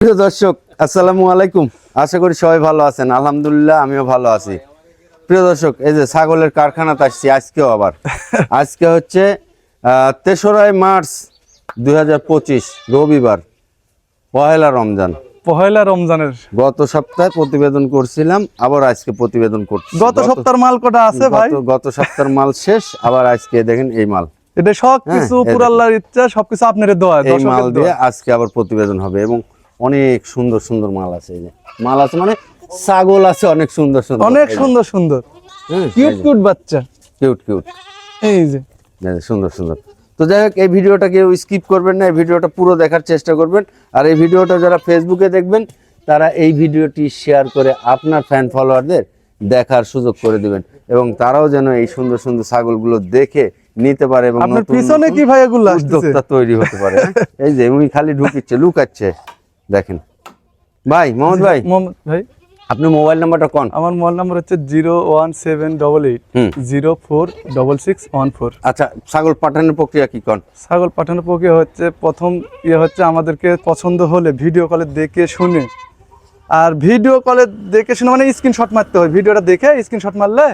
প্রিয় দর্শক আসসালামু আলাইকুম। আশা করি সবাই ভালো আছেন। আলহামদুলিল্লাহ আমিও ভালো আছি। প্রিয় দর্শক এই যে ছাগলের কারখানাতে আসছি আজকেও আবার। আজকে হচ্ছে তেসরাই মার্চ দুই রবিবার পহেলা রমজান। পহেলা রমজানের গত সপ্তাহে প্রতিবেদন করছিলাম আবার আজকে প্রতিবেদন করছি। গত সপ্তাহের মাল কটা আছে ভাই? গত- সপ্তাহের মাল শেষ আবার আজকে দেখেন এই মাল। এটা সব কিছু হ্যাঁ, এই পুরো আল্লাহর ইচ্ছা সবকিছু আপনার দোয়া এই মাল দিয়ে আজকে আবার প্রতিবেদন হবে এবং অনেক সুন্দর সুন্দর মাল আছে এই যে। মাল আছে মানে ছাগল আছে অনেক সুন্দর সুন্দর। অনেক সুন্দর সুন্দর। কিউট কিউট বাচ্চা। Cute cute. এই যে। সুন্দর সুন্দর। তো যাই হোক এই ভিডিওটা কেউ স্কিপ করবেন না এই ভিডিওটা পুরো দেখার চেষ্টা করবেন। আর এই ভিডিওটা যারা ফেসবুকে দেখবেন তারা এই ভিডিওটি শেয়ার করে আপনার ফ্যান ফলোয়ারদের দেখার সুযোগ করে দিবেন। এবং তারাও যেন এই সুন্দর সুন্দর ছাগলগুলো দেখে নিতে পারে এবং আপনার পিছনে কি ভাই এগুলো উদ্যোক্তা তৈরি হতে পারে। হ্যাঁ? এই যে উনি খালি ঢুকিচ্ছে লুকাচ্ছে। দেখেন। ভাই মোহাম্মদ ভাই। মোহাম্মদ ভাই। আপনি মোবাইল নাম্বারটা কোন? আমার মোবাইল নাম্বার হচ্ছে zero one seven double eight. Zero four double six one four. আচ্ছা ছাগল পাঠানোর প্রক্রিয়া কি কোন? ছাগল পাঠানোর প্রক্রিয়া হচ্ছে প্রথম ইয়ে হচ্ছে আমাদেরকে পছন্দ হলে ভিডিও কলে দেখে শুনে। আর ভিডিও কলে দেখে শুনে মানে স্ক্রিনশট মারতে হয়। ভিডিওটা দেখে স্ক্রিনশট মারলে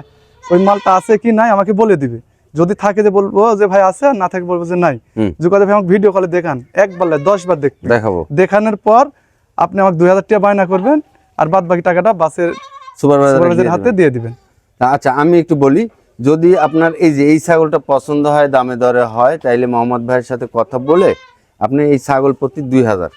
ওই মালটা আছে কি নাই আমাকে বলে দিবে। যদি থাকে যে বলব যে ভাই আছে আর না থাকে বলব যে নাই হুম। যে ভাই আমাকে ভিডিও কলে দেখান একবার দশ বার দেখাবো। দেখানোর পর আপনি আমাকে দুই হাজার টাকা বায়না করবেন আর বাদ বাকি টাকাটা বাসের সুপারভাইজার সুপারভাইজারের হাতে দিয়ে দিবেন। আচ্ছা আমি একটু বলি যদি আপনার এই যে এই ছাগলটা পছন্দ হয় দামে দরে হয় তাইলে মোহাম্মদ ভাইয়ের সাথে কথা বলে আপনি এই ছাগল প্রতি দুই হাজার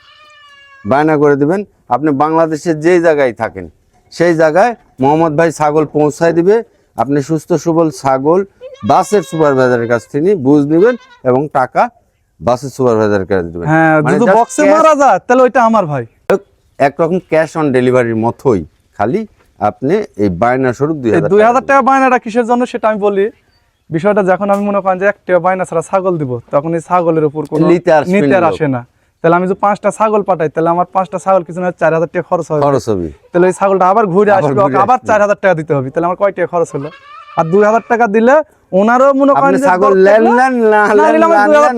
বায়না করে দিবেন। আপনি বাংলাদেশের যেই জায়গায় থাকেন সেই জায়গায় মোহাম্মদ ভাই ছাগল পৌঁছায় দিবে। আপনি সুস্থ সবল ছাগল বাসের সুপারভাইজারের কাছ থেকে বুঝ নেবেন এবং টাকা বাসের সুপারভাইজারের কাছে দেবেন। হ্যাঁ মানে যদি বক্সে মারা যায় তাহলে ওইটা আমার ভাই। একরকম ক্যাশ অন ডেলিভারির মতোই। খালি আপনি এই বায়না স্বরূপ দুই এই হাজার দুই হাজার টাকা বায়নাটা কিসের জন্য সেটা আমি বলি বিষয়টা যখন আমি মনে করেন যে এক টাকা বায়না ছাড়া ছাগল দিব তখন এই ছাগলের উপর কোনো নিতে আসে না। তাহলে আমি যদি পাঁচটা ছাগল পাঠাই তাহলে আমার পাঁচটা ছাগল কিছু না চার হাজার টাকা খরচ হবে। খরচ হবে। তাহলে ওই ছাগলটা আবার ঘুরে আসবে আবার। চার হাজার টাকা দিতে হবে তাহলে আমার কয় টাকা খরচ হলো? আর দুই হাজার টাকা দিলে ওনারও মনে করেন ছাগল লেন না। লেন না না লেন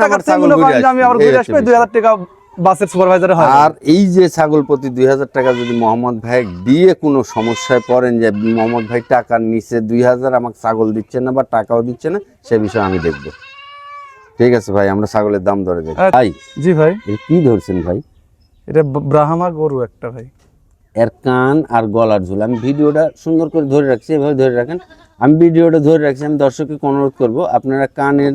করেন আমি আবার ঘুরে আসবে হচ্ছে দুই হাজার টাকা বাসের সুপারভাইজার হয়। আর এই যে ছাগল প্রতি দুই হাজার টাকা যদি মোহাম্মদ ভাই দিয়ে কোনো সমস্যায় পড়েন যে মোহাম্মদ ভাই টাকার নিচে দুই হাজার আমাকে ছাগল দিচ্ছে না বা টাকাও দিচ্ছে না সে বিষয়ে আমি দেখব। ঠিক আছে ভাই আমরা ছাগলের দাম ধরে যাই আচ্ছা। ভাই জি ভাই। কি ধরছেন ভাই? এটা ব্রাহ্মা গরু একটা ভাই। এর কান আর গলার ঝুল। আমি ভিডিওটা সুন্দর করে ধরে রাখছি এভাবে ধরে রাখেন। আমি ভিডিওটা ধরে রাখছি আমি দর্শককে অনুরোধ করব আপনারা কানের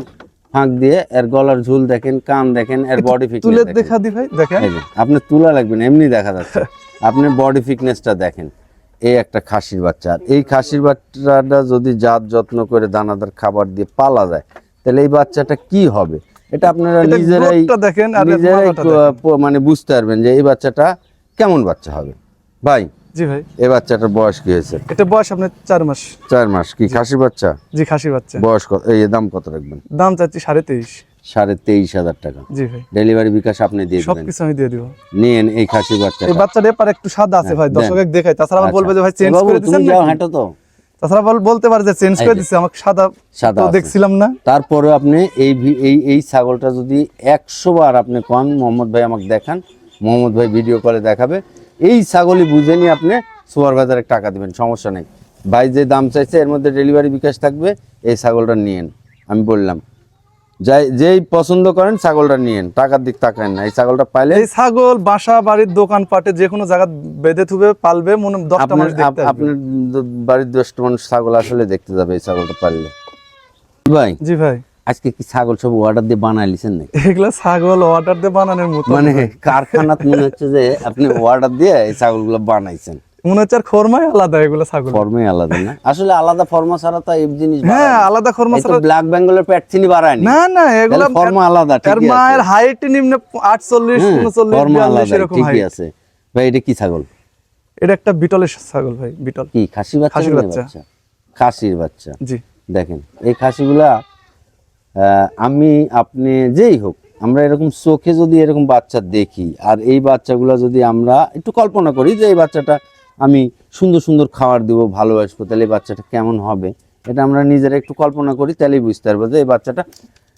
ফাঁক দিয়ে এর গলার ঝুল দেখেন কান দেখেন এর বডি তুলে ফিটনেস দেখেন। দেখা দি ভাই দেখেন। আপনার তুলা লাগবে না এমনি দেখা যাচ্ছে। আপনি বডি ফিটনেসটা দেখেন। এই একটা খাসির বাচ্চা। আর এই খাসির বাচ্চাটা যদি জাত যত্ন করে দানাদার খাবার দিয়ে পালা যায় তাহলে এই বাচ্চাটা কি হবে? এটা আপনারা নিজেরাই দেখেন নিজেরাই মানে বুঝতে পারবেন যে এই বাচ্চাটা কেমন বাচ্চা হবে। ভাই জি ভাই। এই বাচ্চাটার বয়স কি হয়েছে? এটা বয়স আপনার চার মাস। চার মাস কি খাসির বাচ্চা? জি খাসি বাচ্চা। বয়স কত এই দাম কত রাখবেন? দাম চাচ্ছি সাড়ে তেইশ। সাড়ে তেইশ হাজার টাকা। জি ভাই। ডেলিভারি বিকাশ আপনি দিয়ে দেবেন। সবকিছু আমি দিয়ে দিব। নিয়েন এই খাসির বাচ্চা এই বাচ্চাটা এবার একটু সাদা আছে ভাই। দর্শক দেখাই। তাছাড়া আমার বলবে যে ভাই চেঞ্জ আচ্ছা। করে তুমি যাও হাঁটো তো। তাছাড়া বল- বলতে পারে যে চেঞ্জ করে দিচ্ছে আমাকে সাদা সাদা তো দেখছিলাম না। তারপরে আপনি এই এই এই ছাগলটা যদি একশো বার আপনি কন মোহাম্মদ ভাই আমাকে দেখান মোহাম্মদ ভাই ভিডিও কলে দেখাবে। এই ছাগলই বুঝে নিয়ে আপনি সুপারভাইজারে টাকা দেবেন সমস্যা নেই। ভাই যে দাম চাইছে এর মধ্যে ডেলিভারি বিকাশ থাকবে এই ছাগলটা নিয়েন আমি বললাম। যাই যেই পছন্দ করেন ছাগলটা নিয়েন টাকার দিক তাকায় না এই ছাগলটা পাইলে এই ছাগল বাসা বাড়ির দোকান পাটে যে কোনো জায়গা বেঁধে থুবে পালবে মনে। আপনার বাড়ির দশটা মানুষ ছাগল আসলে দেখতে যাবে এই ছাগলটা পারলে ভাই জি ভাই। আজকে কি ছাগল সব অর্ডার দিয়ে বানাই লিছেন নাকি? এগুলা ছাগল অর্ডার দিয়ে বানানোর মতো মানে কারখানাত মনে হচ্ছে যে আপনি অর্ডার দিয়ে এই ছাগলগুলো বানাইছেন। মনে হচ্ছে আর আলাদা এগুলো ছাগল। আলাদা না? আসলে আলাদা ফর্মা ছাড়া তো এই জিনিস হ্যাঁ আলাদা ছাড়া ব্ল্যাক বেঙ্গলের চিনি বাড়ায়নি। না না এগুলো ফর্মা আলাদা এর ঠিকই মায়ের হাইট নিম্নে আটচল্লিশ উনচল্লিশ ফর্মা বিয়াল্লিশ আলাদা ঠিকই আছে। ভাই এটা কি ছাগল? এটা একটা বিটলের ছাগল ভাই বিটল। কি খাসি বাচ্চা খাসির বাচ্চা। খাসির বাচ্চা। জি। দেখেন এই খাসিগুলা আমি, আপনি যেই হোক, আমরা এরকম চোখে যদি এরকম বাচ্চা দেখি, আর এই বাচ্চাগুলো যদি আমরা একটু কল্পনা করি যে এই বাচ্চাটা আমি সুন্দর সুন্দর খাবার দেবো, ভালোবাসবো, তাহলে এই বাচ্চাটা কেমন হবে? এটা আমরা নিজেরা একটু কল্পনা করি, তাহলেই বুঝতে পারব যে এই বাচ্চাটা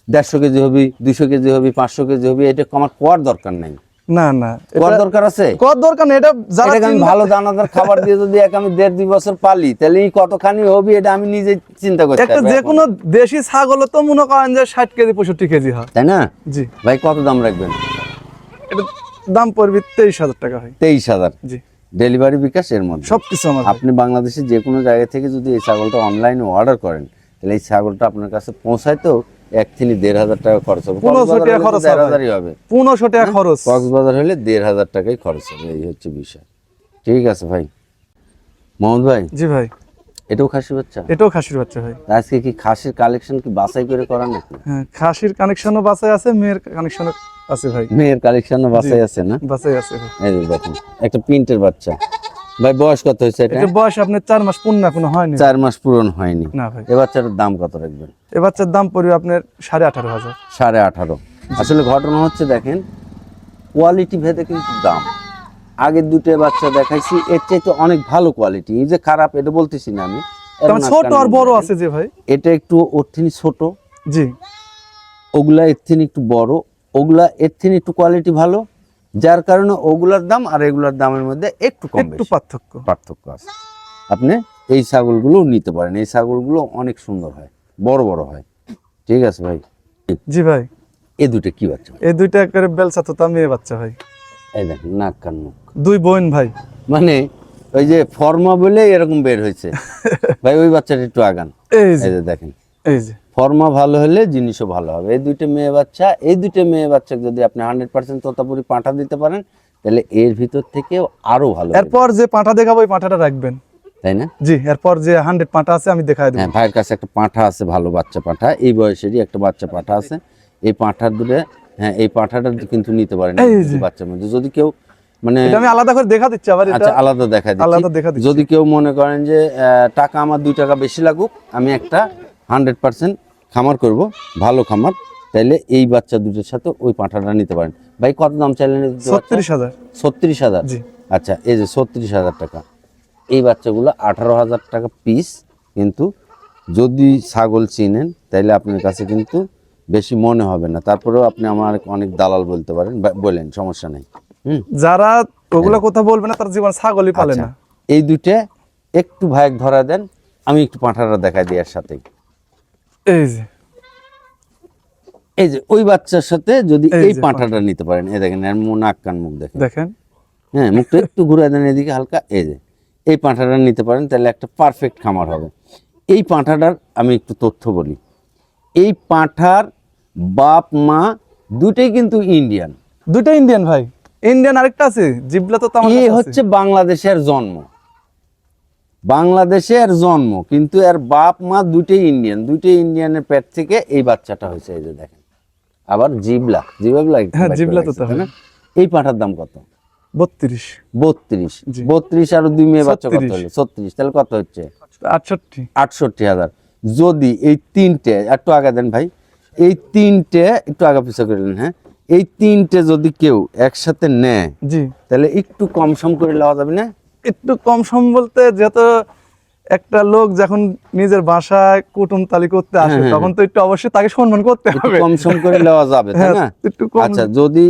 দেড়শো কেজি হবি দুশো কেজি হবি, পাঁচশো কেজি হবি, এটা আমার কোয়ার দরকার নাই। না না। কর দরকার আছে? কর দরকার এটা যারা আমি ভালো দানাদার খাবার দিয়ে যদি এক আমি দেড় দুই বছর পালি তাহলে কতখানি হবে এটা আমি নিজে চিন্তা করতে একটা যে কোনো দেশি ছাগল তো মনে করেন যে ষাট কেজি পঁয়ষট্টি কেজি হয়। তাই না? জি। ভাই কত দাম রাখবেন? এটা দাম পড়বে তেইশ হাজার টাকা হয় তেইশ হাজার? জি। ডেলিভারি বিকাশ এর মধ্যে? সবকিছু আমার আপনি বাংলাদেশের যে কোনো জায়গা থেকে যদি এই ছাগলটা অনলাইনে অর্ডার করেন তাহলে এই ছাগলটা আপনার কাছে পৌঁছাইতেও এক থেকে দেড় হাজার টাকা খরচ হবে। পনেরোশো টাকা খরচ দেড় হাজারই হবে। পনেরোশো টাকা খরচ। কক্সবাজার হলে দেড় হাজার টাকাই খরচ হবে এই হচ্ছে বিষয়। ঠিক আছে ভাই। মোহাম্মদ ভাই জি ভাই। এটাও খাসি বাচ্চা? এটাও খাসির বাচ্চা ভাই। আজকে কি খাসির কালেকশন কি বাছাই করে করা নাকি? হ্যাঁ খাসির কানেকশনও বাসায় আছে মেয়ের কানেকশনও আছে ভাই। মেয়ের কালেকশনও বাছাই আছে না? বাসায় আছে এই দেখুন একটা প্রিন্টের বাচ্চা। ভাই বয়স কত হয়েছে এটা? এটা বয়স আপনার চার মাস পূর্ণ এখনও হয়নি। চার মাস পূরণ হয়নি। না ভাই। এ বাচ্চাটার দাম কত রাখবেন? এ বাচ্চার দাম পড়বে আপনার সাড়ে আঠারো হাজার। সাড়ে আঠারো। আসলে ঘটনা হচ্ছে দেখেন কোয়ালিটি ভেদে কিন্তু দাম। আগের দুটো বাচ্চা দেখাইছি এর চাইতে অনেক ভালো কোয়ালিটি এই যে খারাপ এটা বলতেছি না আমি। ছোট আর বড় আছে যে ভাই। এটা একটু ওর থেকে ছোট। জি। ওগুলা এর থেকে একটু বড়। ওগুলা এর থেকে একটু কোয়ালিটি ভালো। যার কারণে ওগুলার দাম আর এগুলার দামের মধ্যে একটু কম একটু পার্থক্য। পার্থক্য আছে। আপনি এই ছাগলগুলো নিতে পারেন। এই ছাগলগুলো অনেক সুন্দর হয় বড় বড় হয়। ঠিক আছে ভাই? জি ভাই। এ দুটো কি বাচ্চা এ দুইটা করে বেলসা তো মেয়ে বাচ্চা ভাই। এই দেখেন নাক কান মুখ। দুই বোন ভাই। মানে ওই যে ফর্মা বলে এরকম বের হয়েছে। ভাই ওই বাচ্চাটা একটু আগান। এই যে দেখেন। এই যে। ফর্মা ভালো হলে জিনিসও ভালো হবে। এই দুইটা মেয়ে বাচ্চা এই দুইটা মেয়ে বাচ্চা যদি আপনি হান্ড্রেড পার্সেন্ট তোতাপুরি পাঠা দিতে পারেন তাহলে এর ভিতর থেকেও আরও ভালো এরপর যে পাঁঠা দেখাবো ওই পাঁঠাটা রাখবেন। তাই না? জি এরপর যে হান্ড্রেড পাঁঠা আছে আমি দেখাই দেবো। হ্যাঁ ভাইয়ের কাছে একটা পাঁঠা আছে ভালো বাচ্চা পাঁঠা। এই বয়সেরই একটা বাচ্চা পাঁঠা আছে। এই পাঁঠার দূরে হ্যাঁ এই পাঁঠাটা কিন্তু নিতে পারেন। বাচ্চার মধ্যে। যদি কেউ মানে এটা আমি আলাদা করে দেখা দিচ্ছি আবার এটা আচ্ছা আলাদা দেখা আলাদা দেখা দিচ্ছি। দিচ্ছি। যদি কেউ মনে করেন যে টাকা আমার দুই টাকা বেশি লাগুক আমি একটা হান্ড্রেড পার্সেন্ট খামার করব ভালো খামার তাইলে এই বাচ্চা দুটোর সাথে ওই পাঁঠাটা নিতে পারেন। ভাই কত দাম চাইলেন ছত্রিশ হাজার। ছত্রিশ হাজার? আচ্ছা এই যে ছত্রিশ হাজার টাকা। এই বাচ্চাগুলো আঠারো হাজার টাকা পিস কিন্তু যদি ছাগল চিনেন তাইলে আপনার কাছে কিন্তু বেশি মনে হবে না। তারপরেও আপনি আমার অনেক দালাল বলতে পারেন বলেন সমস্যা নেই। যারা ওগুলো কথা বলবে না তার জীবন ছাগলই পালে আচ্ছা, না। এই দুইটা একটু ভাইক ধরা দেন আমি একটু পাঁঠাটা দেখাই দিই এর সাথে এই যে। এই যে ওই বাচ্চার সাথে যদি এই পাঁঠাটা নিতে পারেন। এই দেখেন এর নাক কান মুখ দেখেন। দেখেন। হ্যাঁ মুখটা একটু ঘুরে দেন এদিকে হালকা। এই যে এই পাঁঠাটা নিতে পারেন তাহলে একটা পারফেক্ট খামার হবে। এই পাঁঠাটার আমি একটু তথ্য বলি। এই পাঁঠার বাপ মা দুটোই কিন্তু ইন্ডিয়ান দুইটা ইন্ডিয়ান ভাই। ইন্ডিয়ান আরেকটা আছে জিবলা তো হচ্ছে বাংলাদেশের জন্ম। বাংলাদেশের জন্ম কিন্তু এর বাপ মা দুটোই ইন্ডিয়ান দুটোই ইন্ডিয়ানের পেট থেকে এই বাচ্চাটা হয়েছে এই যে দেখেন। আবার জিবলা জিবলা হ্যাঁ, জিবলা তো তাই না? এই পাঁঠার দাম কত? বত্রিশ। বত্রিশ। বত্রিশ আর দুই মেয়ে বাচ্চা কত 36 হলো? ছত্রিশ তাহলে কত হচ্ছে? আটষট্টি। আটষট্টি হাজার। যদি এই তিনটে একটু আগে দেন ভাই এই তিনটে একটু আগে পিছু করলেন হ্যাঁ? এই তিনটে যদি কেউ একসাথে নেয় জি। তাহলে একটু কম সম করে নেওয়া যাবে না? একটু কম সম বলতে যেহেতু একটা লোক যখন নিজের বাসায় কুটুম তালি করতে আসে হ্যাঁ, হ্যাঁ, তখন তো একটু অবশ্যই তাকে সম্মান করতে হবে। কম সম করে নেওয়া যাবে তাই হ্যাঁ, না? একটু আচ্ছা যদি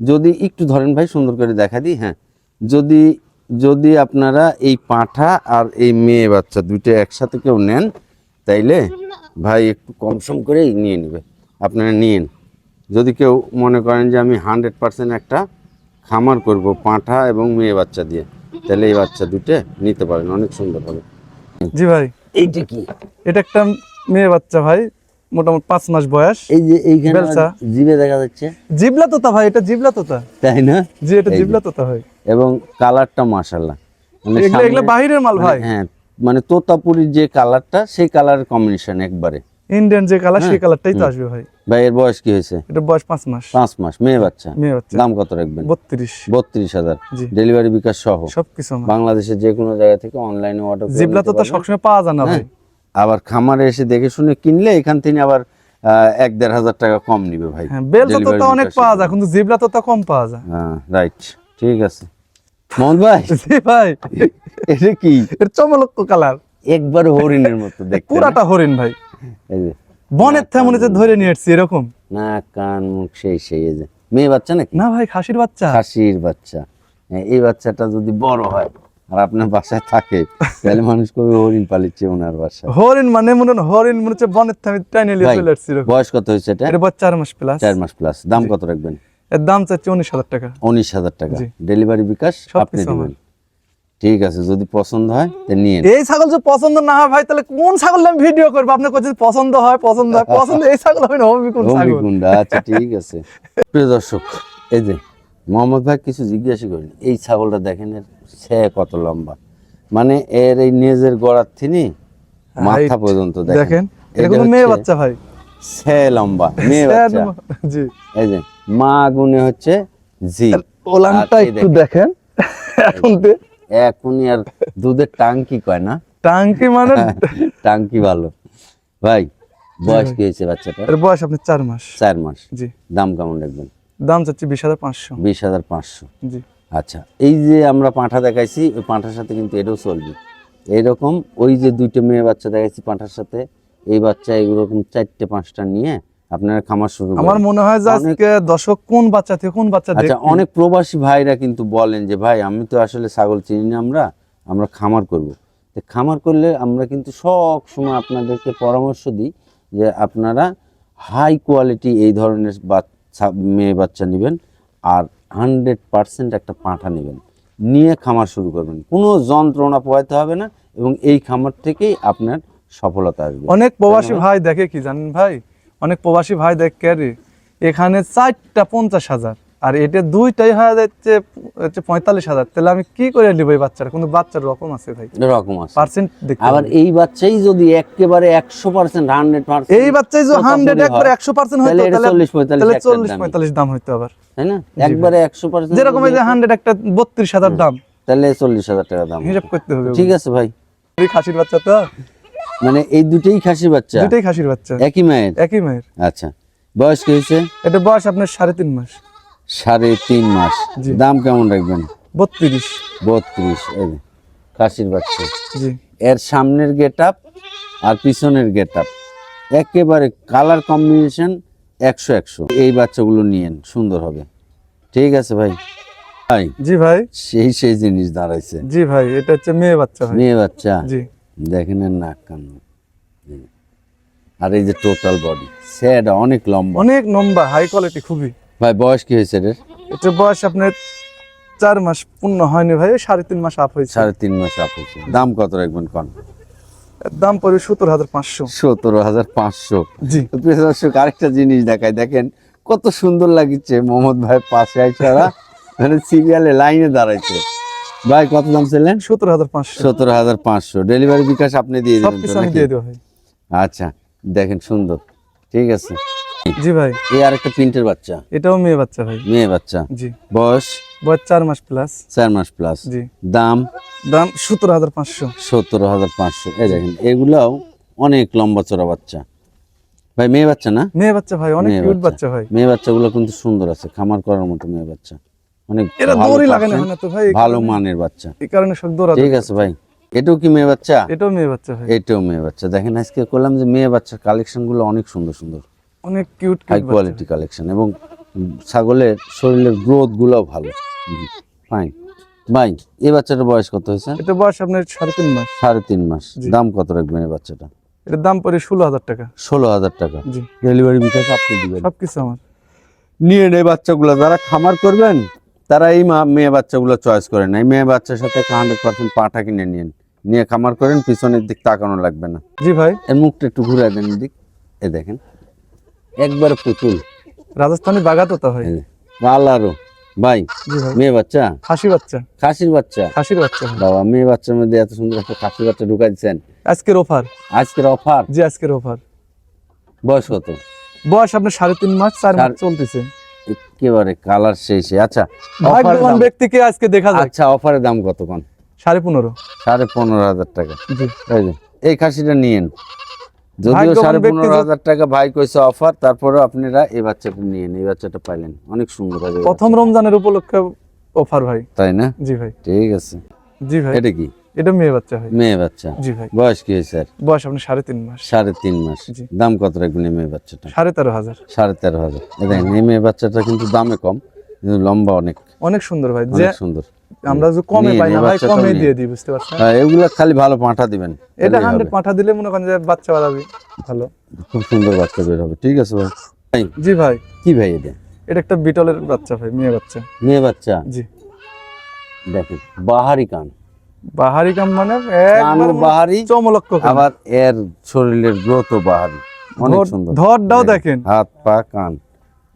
যদি একটু ধরেন ভাই সুন্দর করে দেখা দিই হ্যাঁ। যদি যদি আপনারা এই পাঁঠা আর এই মেয়ে বাচ্চা দুইটা একসাথে কেউ নেন তাইলে ভাই একটু কম সম করেই নিয়ে নেবে। আপনারা নিন যদি কেউ মনে করেন যে আমি হান্ড্রেড পার্সেন্ট একটা খামার করব পাঁঠা এবং মেয়ে বাচ্চা দিয়ে তাহলে এই বাচ্চা দুটো নিতে পারেন অনেক সুন্দর হবে। জি ভাই। এইটা কি? এটা একটা মেয়ে বাচ্চা ভাই মোটামুটি পাঁচ মাস বয়স। এই যে এইখানে দেখা যাচ্ছে? জিবলা তোতা ভাই এটা জিবলা তোতা তাই না? জি এটা। জিবলা তোতা ভাই। এবং কালারটা মাশাল্লাহ মানে এগুলো এগুলো বাহিরের মাল ভাই। মানে হ্যাঁ মানে তোতাপুরির যে কালারটা সেই কালার কম্বিনেশন একবারে। ইন্ডিয়ান যে কালার হ্যাঁ, সেই কালারটাই তো আসবে ভাই। ভাই এর বয়স কি হয়েছে? এটা বয়স পাঁচ মাস। পাঁচ মাস মেয়ে বাচ্চা? মেয়ে বাচ্চা। দাম কত রাখবেন? বত্রিশ। বত্রিশ হাজার। ডেলিভারি বিকাশ সহ? সবকিছু বাংলাদেশের যে কোনো জায়গা থেকে অনলাইনে অর্ডার জিবলা তোতা সবসময় পাওয়া যায় না ভাই। আবার খামারে এসে দেখে শুনে কিনলে এখান থেকে আবার এক দেড় হাজার টাকা কম নিবে ভাই। হ্যাঁ বেল তো অনেক পাওয়া যায় কিন্তু জিবলা তো কম পাওয়া যায়। হ্যাঁ রাইট ঠিক আছে। মোহন ভাই? ভাই। এটা কি? এর চমলক্ষ কালার একবার হরিণের মতো দেখতে না? পুরাটা হরিণ ভাই। এই যে। বনের ধরে নিয়ে এরকম? না কান মুখ সেই সেই এই যে। মেয়ে বাচ্চা নাকি? না ভাই খাসির বাচ্চা। খাসির বাচ্চা। হ্যাঁ, এই বাচ্চাটা যদি বড় হয় আর আপনার বাসায় থাকে তাহলে মানুষ কবে হরিণ পালিচ্ছে ওনার বাসায়? হরিণ মানে মনে হরিণ মনে হচ্ছে বনের থামি টাইনে নিয়ে চলে আসছি বয়স কত হয়েছে এটা? বয়স চার মাস প্লাস চার মাস প্লাস দাম কত রাখবেন? এর দাম চাচ্ছে উনিশ হাজার টাকা। উনিশ হাজার টাকা। ডেলিভারি বিকাশ সব আপনি দিবেন। ঠিক আছে যদি পছন্দ হয় নিয়ে এই ছাগল যদি পছন্দ না হয় ভাই তাহলে কোন ছাগল আমি ভিডিও করব? আপনি করছেন পছন্দ হয় পছন্দ হয় পছন্দ এই ছাগল হবে না কোন ছাগল। আচ্ছা ঠিক আছে। প্রিয় দর্শক এই যে মোহাম্মদ ভাই কিছু জিজ্ঞাসা করেন এই ছাগলটা দেখেন এর সে কত লম্বা? মানে এর এই নেজের গড়ার থিনি মাথা পর্যন্ত দেখেন। এটা মেয়ে বাচ্চা ভাই। সে লম্বা মেয়ে বাচ্চা। জি। এই যে মা গুনে হচ্ছে জি ওলানটা একটু দেখেন, এখন এখনই আর দুধের টাঙ্কি কয় না? টাঙ্কি মানে টাঙ্কি ভালো। ভাই বয়স কি হয়েছে বাচ্চাটা এর বয়স আপনি চার মাস। চার মাস। জি। দাম কেমন রাখবেন? দাম চাচ্ছি বিশ হাজার পাঁচশো। বিশ হাজার পাঁচশো। জি। আচ্ছা এই যে আমরা পাঁঠা দেখাইছি ওই পাঁঠার সাথে কিন্তু এটাও চলবে। এরকম ওই যে দুইটা মেয়ে বাচ্চা দেখাইছি পাঁঠার সাথে এই বাচ্চা এরকম চারটে পাঁচটা নিয়ে আপনারা খামার শুরু করেন। আমার মনে হয় যে আজকে দর্শক কোন বাচ্চা থেকে কোন বাচ্চা আচ্ছা অনেক প্রবাসী ভাইরা কিন্তু বলেন যে ভাই আমি তো আসলে ছাগল চিনি না আমরা আমরা খামার করব। তো খামার করলে আমরা কিন্তু সব সময় আপনাদেরকে পরামর্শ দিই যে আপনারা হাই কোয়ালিটি এই ধরনের বাচ্চা মেয়ে বাচ্চা নেবেন আর হান্ড্রেড পার্সেন্ট একটা পাঁঠা নেবেন। নিয়ে খামার শুরু করবেন। কোনো যন্ত্রণা পোয়াতে হবে না এবং এই খামার থেকেই আপনার সফলতা আসবে। অনেক প্রবাসী ভাই দেখে কি জানেন ভাই? অনেক প্রবাসী ভাই দেখে রে এখানে চারটা পঞ্চাশ হাজার আর এটা দুইটাই হয়ে যাচ্ছে হচ্ছে পঁয়তাল্লিশ হাজার। তাহলে আমি কি করে নিব এই বাচ্চার? কিন্তু বাচ্চার রকম আছে ভাই? এরকম আছে। পার্সেন্ট আবার এই বাচ্চাই যদি একেবারে একশো পার্সেন্ট হান্ড্রেড পার্সেন্ট এই বাচ্চাই যদি হান্ড্রেড একবার একশো পার্সেন্ট হয়তো তাহলে 40 45 তাহলে চল্লিশ পঁয়তাল্লিশ দাম হইতো আবার। তাই না? একবারে একশো পার্সেন্ট যেরকম এই যে হান্ড্রেড একটা বত্রিশ হাজার দাম। তাহলে চল্লিশ হাজার টাকা দাম হিসাব করতে হবে ঠিক আছে ভাই। খাসির বাচ্চা তো। মানে এই দুটেই খাসির বাচ্চা? দুইটাই খাসির বাচ্চা। একই মায়ের? একই মায়ের। আচ্ছা। বয়স কি হয়েছে? এটা বয়স আপনার সাড়ে তিন মাস। সাড়ে তিন মাস। দাম কেমন রাখবেন? বত্রিশ। বত্রিশ খাসির বাচ্চা। জি। এর সামনের গেট আপ আর পিছনের গেট আপ একেবারে কালার কম্বিনেশন একশো একশো। এই বাচ্চাগুলো নিয়েন সুন্দর হবে। ঠিক আছে ভাই। ভাই জি ভাই। সেই সেই জিনিস দাঁড়াইছে। জি ভাই এটা হচ্ছে মেয়ে বাচ্চা মেয়ে বাচ্চা। জি। দেখেন নাক কান। আর এই যে টোটাল বডি সেটা অনেক লম্বা। অনেক লম্বা হাই কোয়ালিটি খুবই। ভাই বয়স কি হয়েছে এর এটা বয়স আপনার চার মাস পূর্ণ হয়নি ভাই সাড়ে তিন মাস আপ হয়েছে। সাড়ে তিন মাস আপ হয়েছে। দাম কত রাখবেন কন? দাম পড়বে সত্তর হাজার পাঁচশো। সতেরো হাজার পাঁচশো। জি। দর্শক আরেকটা জিনিস দেখায় দেখেন কত সুন্দর লাগিচ্ছে মোহাম্মদ ভাই পাশে আইসারা মানে সিরিয়ালে লাইনে দাঁড়াইছে। ভাই কত দাম ছিলেন সত্তর হাজার পাঁচশো। সতেরো হাজার পাঁচশো। ডেলিভারি বিকাশ আপনি দিয়ে দেবেন? দিয়ে দেবো ভাই। আচ্ছা দেখেন সুন্দর। ঠিক আছে। জি ভাই। এই আরেকটা প্রিন্টের বাচ্চা। এটাও মেয়ে বাচ্চা ভাই। মেয়ে বাচ্চা। জি। বয়স? বয়স চার মাস প্লাস চার মাস প্লাস জি। দাম? দাম সত্তর হাজার পাঁচশো। সতেরো হাজার পাঁচশো। এই দেখেন এগুলাও অনেক লম্বা চড়া বাচ্চা। ভাই মেয়ে বাচ্চা না? মেয়ে বাচ্চা ভাই অনেক কিউট। বাচ্চা ভাই। মেয়ে বাচ্চাগুলো কিন্তু সুন্দর আছে। খামার করার মতো মেয়ে বাচ্চা। অনেক এরা দৌড়ই লাগে না percent, না তো ভাই ভালো মানের বাচ্চা। এই কারণে সব দৌড়া ঠিক আছে ভাই এটাও কি মেয়ে বাচ্চা? এটাও মেয়ে বাচ্চা ভাই। এটাও মেয়ে বাচ্চা। দেখেন আজকে করলাম যে মেয়ে বাচ্চার কালেকশনগুলো অনেক সুন্দর সুন্দর। অনেক কিউট হাই কোয়ালিটি কালেকশন এবং ছাগলের শরীরের গ্রোথগুলো ভালো। ফাইন ভাই এই বাচ্চাটার বয়স কত হয়েছে? এটা বয়স আপনার সাড়ে তিন মাস। সাড়ে তিন মাস। দাম কত রাখবেন এই বাচ্চাটা? এটার দাম পড়ে ষোলো হাজার টাকা। ষোলো হাজার টাকা। ডেলিভারি বিকাশ আপনি দিবেন। সবকিছু আমার। নিয়ে এই বাচ্চাগুলো। যারা খামার করবেন তারা এই মেয়ে বাচ্চাগুলো চয়েস করেন এই মেয়ে বাচ্চার সাথে হান্ড্রেড পার্সেন্ট পাঠা কিনে নিন নিয়ে খামার করেন পিছনের দিক তাকানো লাগবে না। জি ভাই। এর মুখটা একটু ঘুরে দেন দিক এ দেখেন। একবার পুতুল। রাজস্থানি বাগাতো তো ভাই। আল্লাহরও ভাই মেয়ে বাচ্চা? খাসি বাচ্চা। খাসির বাচ্চা? খাসির বাচ্চা বাবা মেয়ে বাচ্চার মধ্যে এত সুন্দর একটা খাসির বাচ্চা ঢুকাই দিচ্ছেন আজকের অফার আজকের অফার জি আজকের অফার বয়স কত? বয়স আপনার সাড়ে তিন মাস চার মাস চলতেছে। একেবারে কালার শেষে আচ্ছা ভাগ্যবান ব্যক্তিকে আজকে দেখা যায় আচ্ছা অফারের দাম কত কন? সাড়ে পনেরো। সাড়ে পনেরো হাজার টাকা। জি। এই খাসিটা নিয়েন। যদিও সাড়ে পনেরো হাজার টাকা ভাই কইছে অফার তারপরেও আপনারা এই বাচ্চাটা নিয়েন এই বাচ্চাটা পাইলেন। অনেক সুন্দর প্রথম রমজানের উপলক্ষে অফার ভাই। তাই না? জি ভাই। ঠিক আছে। জি ভাই। এটা কি? এটা মেয়ে বাচ্চা ভাই মেয়ে বাচ্চা? জি ভাই। বয়স কি হয়েছে আর বয়স আপনার সাড়ে তিন মাস। সাড়ে তিন মাস। দাম কত রাখবেন এই মেয়ে বাচ্চাটা সাড়ে তেরো হাজার। সাড়ে তেরো হাজার। দেখেন এই মেয়ে বাচ্চাটা কিন্তু দামে কম কিন্তু লম্বা অনেক। অনেক সুন্দর ভাই। যে সুন্দর। আমরা যে কমে পাই না ভাই কমে দিয়ে দিই বুঝতে পারছেন? হ্যাঁ এগুলা খালি ভালো পাঁঠা দিবেন। এটা তাহলেই হান্ড্রেড হবে। দিলে মনে করেন যে বাচ্চা বাড়াবি। ভালো। খুব সুন্দর বাচ্চা বের হবে। ঠিক আছে ভাই, জি ভাই। কি ভাই এটা? এটা একটা বিটলের বাচ্চা ভাই মেয়ে বাচ্চা। মেয়ে বাচ্চা? জি। দেখেন বাহারি কান। বাহারি কাম মানে একবার বাহারি চমলক্ষ আবার এর শরীরের গ্রোথও বাহারি। অনেক সুন্দর। ধরটাও দেখেন, হাত পা কান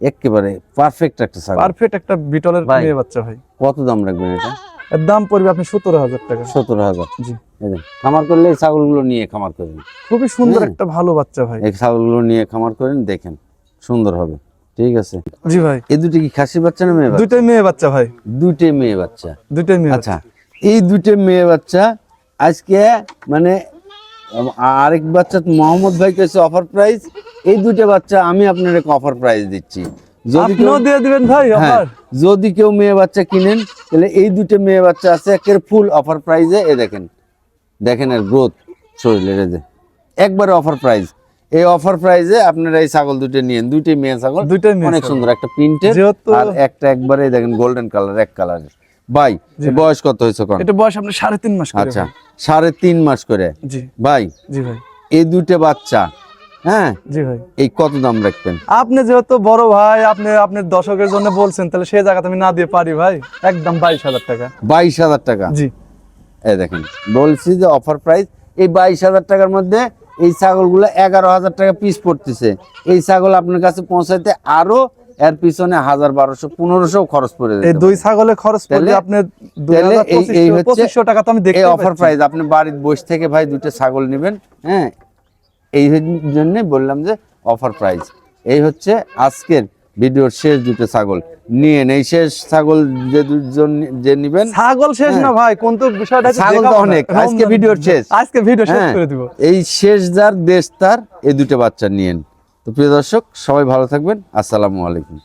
একেবারে পারফেক্ট একটা ছাগল। পারফেক্ট একটা বিটলের মেয়ে বাচ্চা ভাই। কত দাম রাখবেন এটা? এর দাম পড়বে আপনি সতেরো হাজার টাকা। সতেরো হাজার। জি। খামার করলে এই ছাগলগুলো নিয়ে খামার করেন। খুবই সুন্দর। একটা ভালো বাচ্চা ভাই। এই ছাগলগুলো নিয়ে খামার করেন দেখেন সুন্দর হবে। ঠিক আছে? জি ভাই। এই দুটি কি খাসি বাচ্চা না মেয়ে দুইটাই মেয়ে বাচ্চা ভাই। দুইটাই মেয়ে বাচ্চা। দুইটাই মেয়ে আচ্ছা এই দুটো মেয়ে বাচ্চা আজকে মানে আরেক বাচ্চা মোহাম্মদ ভাই কাছে অফার প্রাইস এই দুটো বাচ্চা আমি আপনার অফার প্রাইস দিচ্ছি। যদি কেউ দিয়ে দিবেন ভাই হ্যাঁ যদি কেউ মেয়ে বাচ্চা কিনেন তাহলে এই দুটো মেয়ে বাচ্চা আছে একের ফুল অফার প্রাইজে এ দেখেন দেখেন এর গ্রোথ শরীরের যে। একবারে অফার প্রাইস এই অফার প্রাইজে আপনারা এই ছাগল দুটো নিয়েন। দুইটাই মেয়ে ছাগল। দুইটাই অনেক সুন্দর একটা প্রিন্টের আর একটা একবারে দেখেন গোল্ডেন কালার এক কালারের ভাই বয়স কত হয়েছে কোন এটা বয়স আপনার সাড়ে তিন মাস আচ্ছা সাড়ে তিন মাস করে। জি। ভাই জি ভাই। এই দুটো বাচ্চা হ্যাঁ? জি ভাই। এই কত দাম রাখবেন? আপনি যেহেতু বড় ভাই আপনি আপনার দর্শকের জন্য বলছেন তাহলে সেই জায়গাতে আমি না দিয়ে পারি ভাই। একদম বাইশ হাজার টাকা। বাইশ হাজার টাকা? জি। এই দেখেন বলছি যে অফার প্রাইস এই বাইশ হাজার টাকার মধ্যে এই ছাগলগুলো এগারো হাজার টাকা পিস পড়তেছে। এই ছাগল আপনার কাছে পৌঁছাইতে আরও এর পিছনে হাজার বারোশো পনেরোশো খরচ পড়ে এই যেতে দুই ছাগলে খরচ পড়লে আপনার হাজার এই- পঁচিশশো টাকা তো আমি এই দেখতে অফার প্রাইস আপনি বাড়ির বসে থেকে ভাই দুটো ছাগল নেবেন হ্যাঁ? এই জন্য বললাম যে অফার প্রাইস এই হচ্ছে আজকের ভিডিওর শেষ দুটো ছাগল। নিয়ে এই শেষ ছাগল যে দুজন যে নিবেন। ছাগল শেষ না ভাই কোন তো বিষয়টা ছাগল তো অনেক। আজকে ভিডিওর শেষ। আজকে ভিডিও শেষ হ্যাঁ, করে দিব। এই শেষ যার দেশ তার এই দুটো বাচ্চা নিয়েন। তো প্রিয় দর্শক সবাই ভালো থাকবেন। আসসালামু আলাইকুম।